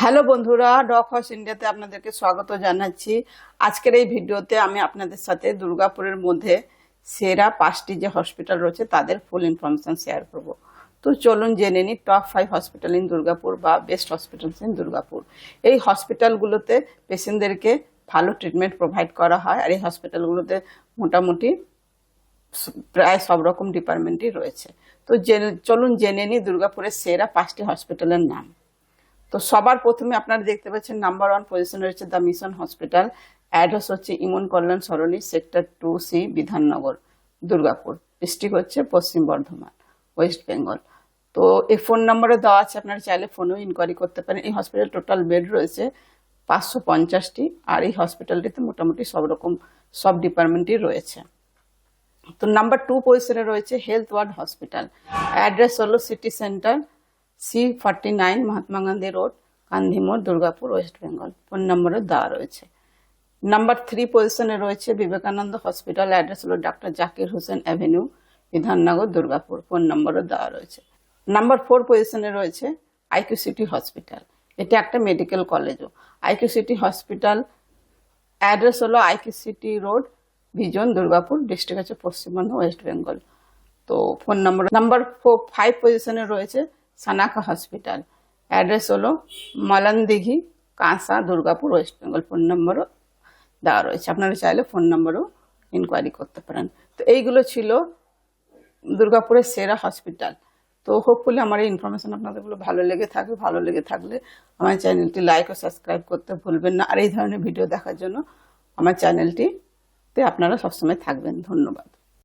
Hello বন্ধুরা doc house ইন্ডিয়াতে আপনাদেরকে স্বাগত জানাচ্ছি। আজকের এই ভিডিওতে আমি আপনাদের সাথে দুর্গাপুরের মধ্যে সেরা পাঁচটি যে হসপিটাল রয়েছে তাদের ফুল ইনফরমেশন শেয়ার করব। তো চলুন জেনে নিই, top five hospital in Durgapur বা বেস্ট হসপিটালস ইন দুর্গাপুর। এই হসপিটালগুলোতে পেশেন্টদেরকে ভালো ট্রিটমেন্ট প্রোভাইড করা হয় আর এই হসপিটালগুলোতে মোটামুটি প্রায় সব রকম ডিপার্টমেন্টই রয়েছে। তো জেনে- চলুন জেনে নিই দুর্গাপুরের সেরা পাঁচটি হসপিটালের নাম। তো সবার প্রথমে আপনারা দেখতে পাচ্ছেন নাম্বার ওয়ান পজিশন রয়েছে দ্য মিশন হসপিটাল অ্যাড্রেস হচ্ছে Iman Kalyan Sarani sector two C Bidhannagar, Durgapur district হচ্ছে পশ্চিম বর্ধমান ওয়েস্ট বেঙ্গল তো এই ফোন নম্বরে দেওয়া আছে, আপনারা চাইলে ফোনেও ইনকোয়ারি করতে পারেন। এই হসপিটাল টোটাল বেড রয়েছে পাঁচশো পঞ্চাশটি আর এই হসপিটালটিতে মোটামুটি সব রকম, সব ডিপার্টমেন্টই রয়েছে। তো নাম্বার টু পজিশনে রয়েছে হেলথ ওয়ার্ড হসপিটাল অ্যাড্রেস হলো city centre C forty nine Mahatma Gandhi road Kandhimore Durgapur west Bengal phone নম্বরও দেওয়া রয়েছে। নাম্বার থ্রি পজিশনে রয়েছে বিবেকানন্দ হসপিটাল অ্যাড্রেস হলো doctor Zakir Hossain avenue Bidhannagar Durgapur phone নম্বরও দেওয়া রয়েছে। নাম্বার ফোর পজিশনে রয়েছে আইকিউ সিটি হসপিটাল এটা একটা মেডিকেল কলেজও আইকিউ সিটি হসপিটাল অ্যাড্রেস হলো আইকি সিটি রোড ভিজন দুর্গাপুর ডিস্ট্রিক্ট আছে পশ্চিমবঙ্গ ওয়েস্ট বেঙ্গল তো phone number number four five পজিশনে রয়েছে সানাকা হসপিটাল অ্যাড্রেস হলো Malandighi Kansa Durgapur West Bengal phone নম্বরও দেওয়া রয়েছে। আপনারা চাইলে ফোন নম্বরও ইনকোয়ারি করতে পারেন। তো এইগুলো ছিল দুর্গাপুরের সেরা হসপিটাল তো হোপফুলি আমার এই ইনফরমেশন আপনাদেরগুলো ভালো লেগে থাকবে। ভালো লেগে থাকলে আমার চ্যানেলটি লাইক ও সাবস্ক্রাইব করতে ভুলবেন না। আর এই ধরনের ভিডিও দেখার জন্য আমার চ্যানেলটিতে আপনারা সবসময় থাকবেন। ধন্যবাদ।